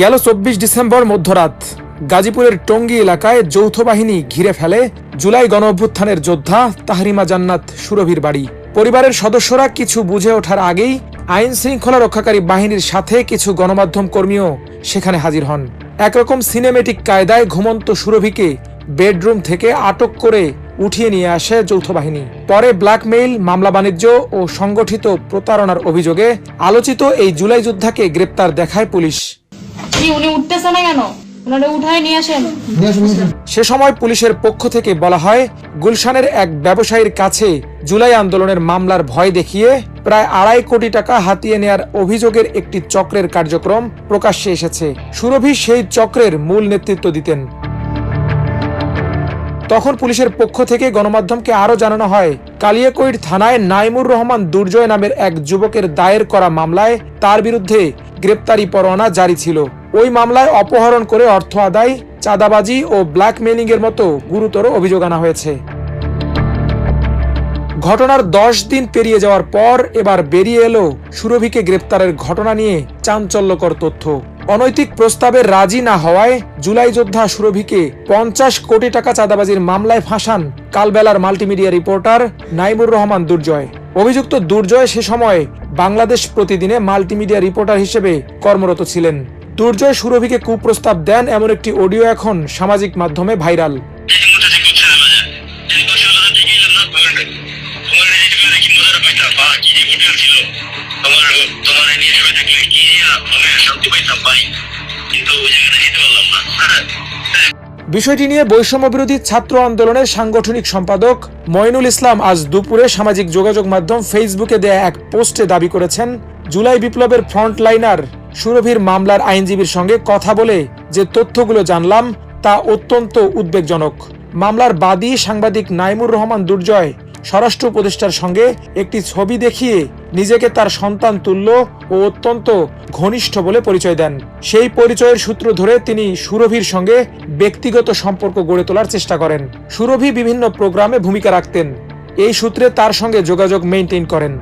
গেল চব্বিশ ডিসেম্বর মধ্যরাত। গাজীপুরের টঙ্গী এলাকায় যৌথ বাহিনী ঘিরে ফেলে জুলাই গণ অভ্যুত্থানের যোদ্ধা তাহরিমা জান্নাত সুরভির বাড়ি। পরিবারের সদস্যরা কিছু বুঝে ওঠার আগেই আইন শৃঙ্খলা রক্ষাকারী বাহিনীর সাথে কিছু গণমাধ্যম কর্মীও সেখানে হাজির হন। একরকম সিনেমেটিক কায়দায় ঘুমন্ত সুরভিকে বেডরুম থেকে আটক করে উঠিয়ে নিয়ে আসে যৌথ বাহিনী। পরে ব্ল্যাকমেইল মামলা বাণিজ্য ও সংগঠিত প্রতারণার অভিযোগে আলোচিত এই জুলাই যোদ্ধাকে গ্রেপ্তার দেখায় পুলিশ। কি উনি উঠতেছে না কেন? ওনারা উঠায় নিয়ে আসেন। সে সময় পুলিশের পক্ষ থেকে বলা হয় গুলশানের এক ব্যবসায়ীর কাছে জুলাই আন্দোলনের মামলার ভয় দেখিয়ে প্রায় আড়াই কোটি টাকা হাতিয়ে নেয়ার অভিযোগের একটি চক্রের কার্যক্রম প্রকাশ্যে এসেছে। সুরভি সেই চক্রের মূল নেতৃত্ব দিতেন। তখন পুলিশের পক্ষ থেকে গণমাধ্যমকে আরও জানানো হয়, কালিয়াকৈর থানায় নাইমুর রহমান দুর্জয় নামের এক যুবকের দায়ের করা মামলায় তার বিরুদ্ধে গ্রেপ্তারি পরোয়ানা জারি ছিল। ওই মামলায় অপহরণ করে অর্থ আদায়, চাঁদাবাজি ও ব্ল্যাকমেলিং এর মতো গুরুতর অভিযোগ আনা হয়েছে। ঘটনার দশ দিন পেরিয়ে যাওয়ার পর এবার বেরিয়ে এলো সুরভিকে গ্রেপ্তারের ঘটনা নিয়ে চাঞ্চল্যকর তথ্য। অনৈতিক প্রস্তাবে রাজি না হওয়ায় জুলাই যোদ্ধা সুরভিকে পঞ্চাশ কোটি টাকা চাঁদাবাজির মামলায় ফাঁসান কালবেলার মাল্টিমিডিয়া রিপোর্টার নাইমুর রহমান দুর্জয়। অভিযুক্ত দুর্জয় সে সময় বাংলাদেশ প্রতিদিনে মাল্টিমিডিয়া রিপোর্টার হিসেবে কর্মরত ছিলেন। দুর্জয় সুরভিকে কুপ্রস্তাব দেন এমন একটি অডিও এখন সামাজিক মাধ্যমে ভাইরাল। বিষয়টি নিয়ে বৈষম্য বিরোধী ছাত্র আন্দোলনের সাংগঠনিক সম্পাদক ময়নুল ইসলাম আজ দুপুরে সামাজিক যোগাযোগ মাধ্যম ফেসবুকে দেয়া এক পোস্টে দাবি করেছেন, জুলাই বিপ্লবের ফ্রন্টলাইনার সুরভির মামলার আইনজীবীর সঙ্গে কথা বলে যে তথ্যগুলো জানলাম তা অত্যন্ত উদ্বেগজনক। মামলার বাদী সাংবাদিক নাইমুর রহমান দুর্জয় স্বরাষ্ট্র উপদেষ্টার সঙ্গে একটি ছবি দেখিয়ে নিজেকে তার সন্তান তুল্য ও অত্যন্ত ঘনিষ্ঠ বলে পরিচয় দেন। সেই পরিচয়ের সূত্র ধরে তিনি সুরভির সঙ্গে ব্যক্তিগত সম্পর্ক গড়ে তোলার চেষ্টা করেন। সুরভি বিভিন্ন প্রোগ্রামে ভূমিকা রাখতেন। এই সূত্রে তার সঙ্গে যোগাযোগ মেনটেন করেন।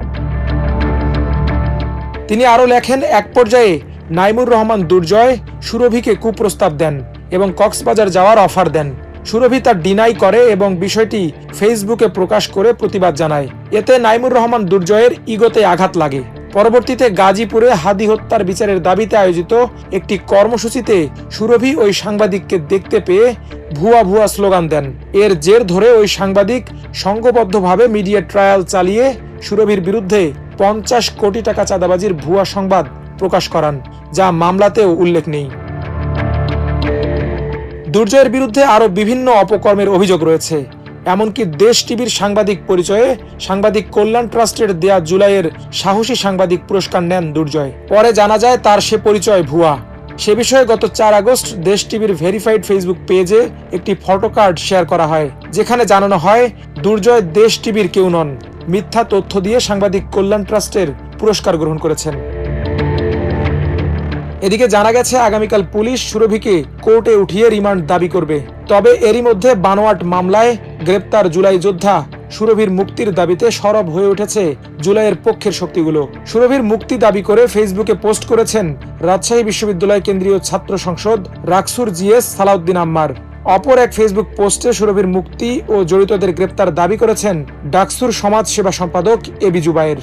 তিনি আরও লেখেন, এক পর্যায়ে নাইমুর রহমান দুর্জয় সুরভিকে কুপ্রস্তাব দেন এবং কক্সবাজার যাওয়ার অফার দেন। সুরভি তা ডিনাই করে এবং বিষয়টি ফেসবুকে প্রকাশ করে প্রতিবাদ জানায়। এতে নাইমুর রহমান দুর্জয়ের ইগোতে আঘাত লাগে। পরবর্তীতে গাজীপুরে হাদি হত্যার বিচারের দাবিতে আয়োজিত একটি কর্মসূচিতে সুরভি ওই সাংবাদিককে দেখতে পেয়ে ভুয়া ভুয়া স্লোগান দেন। এর জের ধরে ওই সাংবাদিক সংঘবদ্ধভাবে মিডিয়া ট্রায়াল চালিয়ে সুরভির বিরুদ্ধে পঞ্চাশ কোটি টাকা চাঁদাবাজির ভুয়া সংবাদ প্রকাশ করান, যা মামলাতেও উল্লেখ নেই। দুর্জয়ের বিরুদ্ধে আরও বিভিন্ন অপকর্মের অভিযোগ রয়েছে। এমনকি দেশ টিভির সাংবাদিক পরিচয়ে সাংবাদিক কল্যাণ ট্রাস্টের দেয়া জুলাইয়ের সাহসী সাংবাদিক পুরস্কার নেন দুর্জয়। পরে জানা যায় তার সে পরিচয় ভুয়া। সে বিষয়ে গত চার আগস্ট দেশ টিভির ভেরিফাইড ফেসবুক পেজে একটি ফটো কার্ড শেয়ার করা হয়, যেখানে জানানো হয়, দুর্জয় দেশ টিভির কেউ নন, মিথ্যা তথ্য দিয়ে সাংবাদিক কল্যাণ ট্রাস্টের পুরস্কার গ্রহণ করেছেন। এদিকে জানা গেছে, আগামীকাল পুলিশ সুরভিকে কোর্টে উঠিয়ে রিমান্ড দাবি করবে। তবে এরই মধ্যে বানোয়াট মামলায় গ্রেপ্তার জুলাই যোদ্ধা সুরভির মুক্তির দাবিতে সরব হয়ে উঠেছে জুলাইয়ের পক্ষের শক্তিগুলো। সুরভির মুক্তি দাবি করে ফেসবুকে পোস্ট করেছেন রাজশাহী বিশ্ববিদ্যালয় কেন্দ্রীয় ছাত্র সংসদ রাকসুর জিএস সালাউদ্দিন আম্মার। অপর এক ফেসবুক পোস্টে সুরভির মুক্তি ও জড়িতদের গ্রেপ্তার দাবি করেছেন ডাকসুর সমাজ সেবা সম্পাদক এবি জুবায়ের।